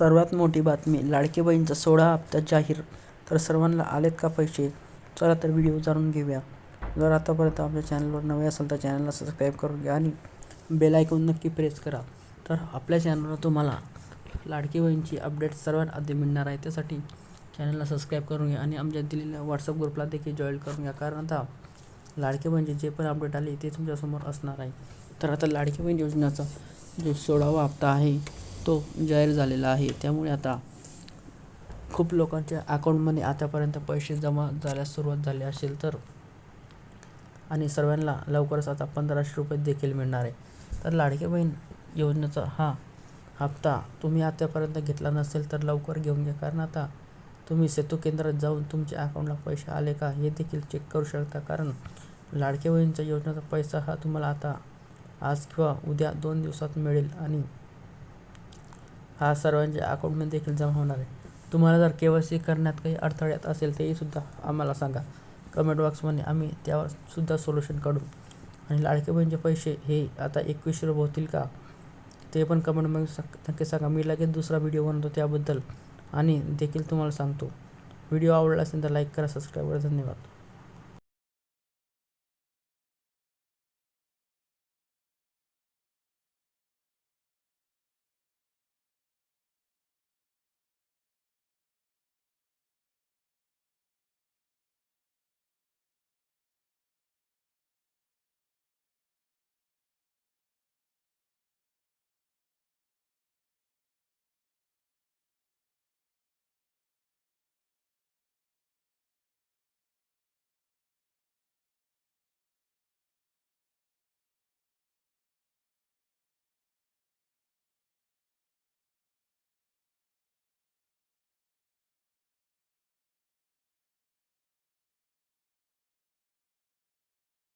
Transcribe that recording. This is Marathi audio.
सर्वात मोठी बातमी लाडकी बहिणीचा सोळा हप्ता जाहीर तर सर्वांना आलेत का पैसे? चला तर व्हिडिओ जाणून घेऊया. जर आतापर्यंत आपल्या चॅनलवर नवे असेल तर चॅनलला सबस्क्राईब करून घ्या आणि बेल आयकॉन नक्की प्रेस करा. तर आपल्या चॅनलवर तुम्हाला लाडकी बहिणीची अपडेट सर्वात आधी मिळणार आहे त्यासाठी चॅनलला सबस्क्राईब करून घ्या आणि आमच्या दिलेल्या व्हॉट्सअप ग्रुपला देखील जॉईन करून घ्या कारण आता लाडकी बहिणीचे जे पण अपडेट आले ते तुमच्यासमोर असणार आहे. तर आता लाडकी बहीण योजनेचा जो सोळावा हप्ता आहे तो जाहीर झालेला आहे. त्यामुळे आता खूप लोकांच्या अकाउंटमध्ये आतापर्यंत पैसे जमा झाल्यास सुरुवात झाली असेल तर आणि सर्वांना लवकरच आता पंधराशे रुपये देखील मिळणार आहे. तर लाडके बहीण योजनेचा हा हप्ता तुम्ही आतापर्यंत घेतला नसेल तर लवकर घेऊन घ्या. कारण आता तुम्ही सेतू केंद्रात जाऊन तुमच्या अकाउंटला पैसे आले का हे देखील चेक करू शकता. कारण लाडके बहीणच्या योजनेचा पैसा हा तुम्हाला आता आज किंवा उद्या दोन दिवसात मिळेल आणि हा सर्वांच्या अकाउंटमध्ये देखील जमा होणार आहे. तुम्हाला जर के वाय सी करण्यात काही अडथळ्यात असेल तेही सुद्धा आम्हाला सांगा. कमेंट बॉक्समध्ये आम्ही त्यावर सुद्धा सोल्युशन काढू. आणि लाडके बहिणीचे पैसे हे आता एकवीसशे रुपये होतील का? ते पण कमेंटमध्ये सांग नक्की सांगा. मी लगेच दुसरा व्हिडिओ बनवतो त्याबद्दल. आणि देखील तुम्हाला सांगतो. व्हिडिओ आवडला असेल तर लाईक करा सबस्क्राईब करा. धन्यवाद.